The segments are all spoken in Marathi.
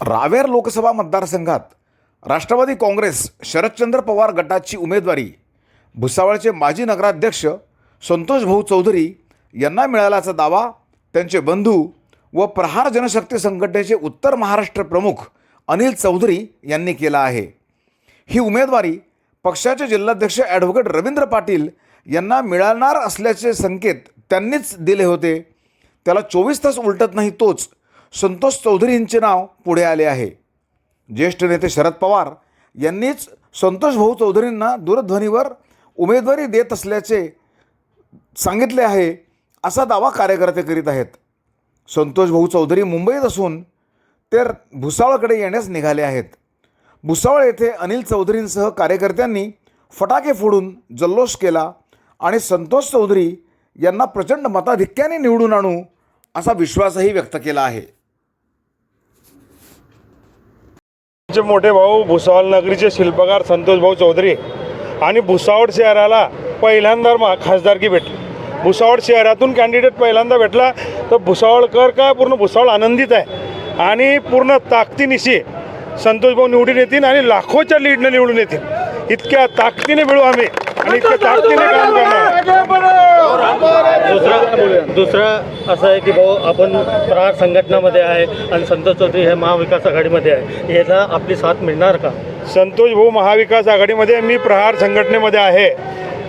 रावेर लोकसभा मतदारसंघात राष्ट्रवादी काँग्रेस शरदचंद्र पवार गटाची उमेदवारी. भुसावळचे माजी नगराध्यक्ष संतोष भाऊ चौधरी यांना मिळाल्याचा दावा त्यांचे बंधू व प्रहार जनशक्ती संघटनेचे उत्तर महाराष्ट्र प्रमुख अनिल चौधरी यांनी केला आहे. ही उमेदवारी पक्षाचे जिल्हाध्यक्ष ॲडव्होकेट रवींद्र पाटील यांना मिळणार असल्याचे संकेत त्यांनीच दिले होते. त्याला चोवीस तास उलटत नाही तोच संतोष चौधरींचे नाव पुढे आले आहे. ज्येष्ठ नेते शरद पवार यांनीच संतोष भाऊ चौधरींना दूरध्वनीवर उमेदवारी देत असल्याचे सांगितले आहे असा दावा कार्यकर्ते करीत आहेत. संतोष भाऊ चौधरी मुंबईत असून ते भुसावळकडे येण्यास निघाले आहेत. भुसावळ येथे अनिल चौधरींसह कार्यकर्त्यांनी फटाके फोडून जल्लोष केला आणि संतोष चौधरी यांना प्रचंड मताधिक्याने निवडून आणू असा विश्वासही व्यक्त केला आहे. आमचे मोठे भाऊ भुसावळ नगरीचे शिल्पकार संतोष भाऊ चौधरी आणि भुसावळ शहराला पहिल्यांदा मा- खासदारकी भेटली. भुसावळ शहरातून कॅन्डिडेट पहिल्यांदा भेटला तर भुसावळकर काय पूर्ण भुसावळ आनंदित आहे. आणि पूर्ण ताकदीनिशी संतोष भाऊ निवडून येतील आणि लाखोच्या लीडनं निवडून येतील. इतक्या ताकदीने मिळू आम्ही आणि इतक्या ताकदीने काम करणार. दुसरं दुसरं असं आहे की भाऊ आपण प्रहार संघटनामध्ये आहे आणि संतोष चौधरी हे महाविकास आघाडीमध्ये आहे. याला आपली साथ मिळणार का? संतोष भाऊ महाविकास आघाडीमध्ये मी प्रहार संघटनेमध्ये आहे.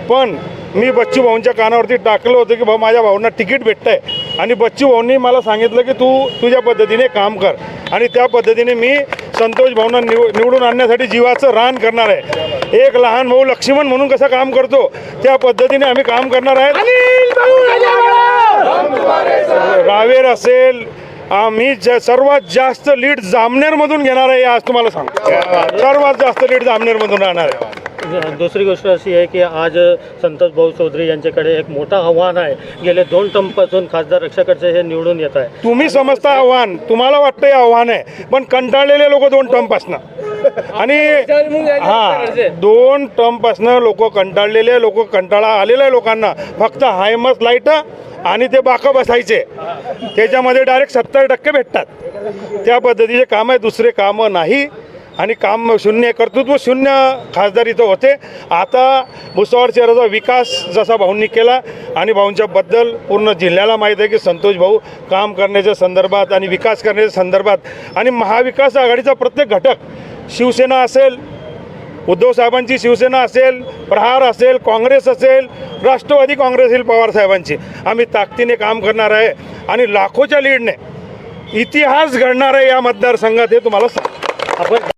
पण मी बच्चू भाऊंच्या कानावरती टाकलं होतं की भाऊ माझ्या भाऊंना तिकीट भेटतं आहे आणि बच्चू भाऊंनी मला सांगितलं की तू तुझ्या पद्धतीने काम कर. आणि त्या पद्धतीने मी संतोष भाऊंना निव निवडून आणण्यासाठी जीवाचं रान करणार आहे. एक लहान भाऊ लक्ष्मण म्हणून कसं काम करतो त्या पद्धतीने आम्ही काम करणार आहे रावेर असेल आम्ही ज सर्वात जास्त लीड जामनेरमधून घेणार आहे आज तुम्हाला सांगतो. सर्वात जास्त लीड जामनेरमधून राहणार आहे. दुसरी गोष्ट अशी आहे की आज संतोष भाऊ चौधरी यांच्याकडे एक मोठं आव्हान आहे. गेले दोन टर्मपासून खासदार रक्षाकडचे हे निवडून येत आहे. तुम्ही समजता आव्हान. तुम्हाला वाटतं हे आव्हान आहे पण कंटाळलेले लोक दोन टर्मपासनं. आणि हा दोन टर्मपासनं लोक कंटाळलेले लोक कंटाळा आलेल्या लोकांना. फक्त हायमस लाइट आणि ते बाकं बसायचे. त्याच्यामध्ये डायरेक्ट सत्तर टक्के भेटतात. त्या पद्धतीचे काम आहे दुसरे कामं नाही. आणि काम शून्य कर्तृत्व शून्य खासदार इथं होते. आता भुसावळ शहराचा विकास जसा भाऊंनी केला आणि भाऊंच्याबद्दल पूर्ण जिल्ह्याला माहीत आहे की संतोष भाऊ काम करण्याच्या संदर्भात आणि विकास करण्याच्या संदर्भात आणि महाविकास आघाडीचा प्रत्येक घटक शिवसेना असेल उद्धव साहेबांची शिवसेना असेल प्रहार असेल काँग्रेस असेल राष्ट्रवादी काँग्रेस असेल पवार साहेबांची. आम्ही ताकदीने काम करणार आहे आणि लाखोच्या लीडने इतिहास घडणार आहे या मतदारसंघात हे तुम्हाला सांग आपण